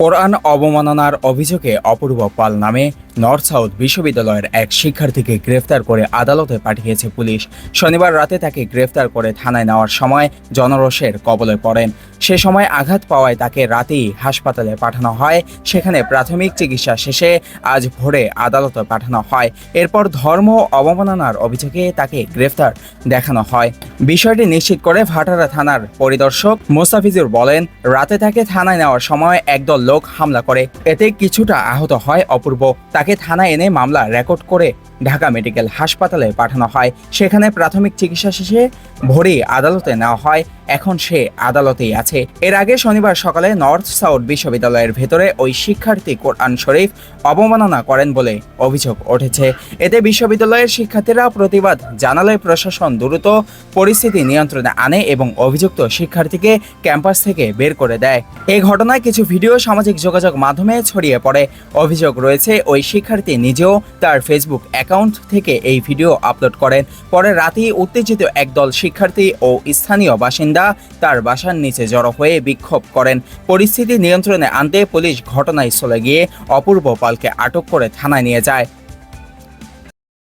কোরআন অবমাননার অভিযোগে অপূর্ব পাল নামে নর্থ সাউথ বিশ্ববিদ্যালয়ের এক শিক্ষার্থীকে গ্রেফতার করে আদালতে পাঠিয়েছে পুলিশ। শনিবার রাতে তাকে গ্রেফতার করে থানায় নেওয়ার সময় জনরোষের কবলে পড়েন। সে সময় আঘাত পাওয়ায় তাকে রাতেই হাসপাতালে পাঠানো হয়। সেখানে প্রাথমিক চিকিৎসা শেষে আজ ভোরে আদালতে পাঠানো হয়। এরপর ধর্ম অবমাননার অভিযোগে তাকে গ্রেফতার দেখানো হয়। বিষয়টি নিশ্চিত করে ভাটারা থানার পরিদর্শক মোস্তাফিজুর বলেন, রাতে তাকে থানায় নেওয়ার সময় একদল লোক হামলা করে। এতে কিছুটা আহত হয় অপূর্ব। তাকে থানা এনে মামলা রেকর্ড করে ঢাকা মেডিকেল হাসপাতালে পাঠানো হয়। সেখানে প্রাথমিক চিকিৎসা শেষে ভোরে আদালতে নেওয়া হয়। এখন সে আদালতেই আছে। এর আগে শনিবার সকালে নর্থ সাউথ বিশ্ববিদ্যালয়ের ভেতরে ওই শিক্ষার্থী কোরআন শরীফ অবমাননা করেন বলে অভিযোগ উঠেছে। এতে বিশ্ববিদ্যালয়ের শিক্ষার্থীরা প্রতিবাদ জানালে প্রশাসন দ্রুত পরিস্থিতি নিয়ন্ত্রণে আনে এবং অভিযুক্ত শিক্ষার্থীকে ক্যাম্পাস থেকে বের করে দেয়। এই ঘটনায় কিছু ভিডিও সামাজিক যোগাযোগ মাধ্যমে ছড়িয়ে পড়ে। অভিযোগ রয়েছে, ওই শিক্ষার্থী নিজেও তার ফেসবুক অ্যাকাউন্ট থেকে এই ভিডিও আপলোড করেন। পরে রাতেই উত্তেজিত একদল শিক্ষার্থী ও স্থানীয় বাসিন্দা তার বাসার নিচে জড়ো হয়ে বিক্ষোভ করেন। পরিস্থিতি নিয়ন্ত্রণে আনতে পুলিশ ঘটনায় ঘটনাস্থলে গিয়ে অপূর্ব পালকে আটক করে থানায় নিয়ে যায়।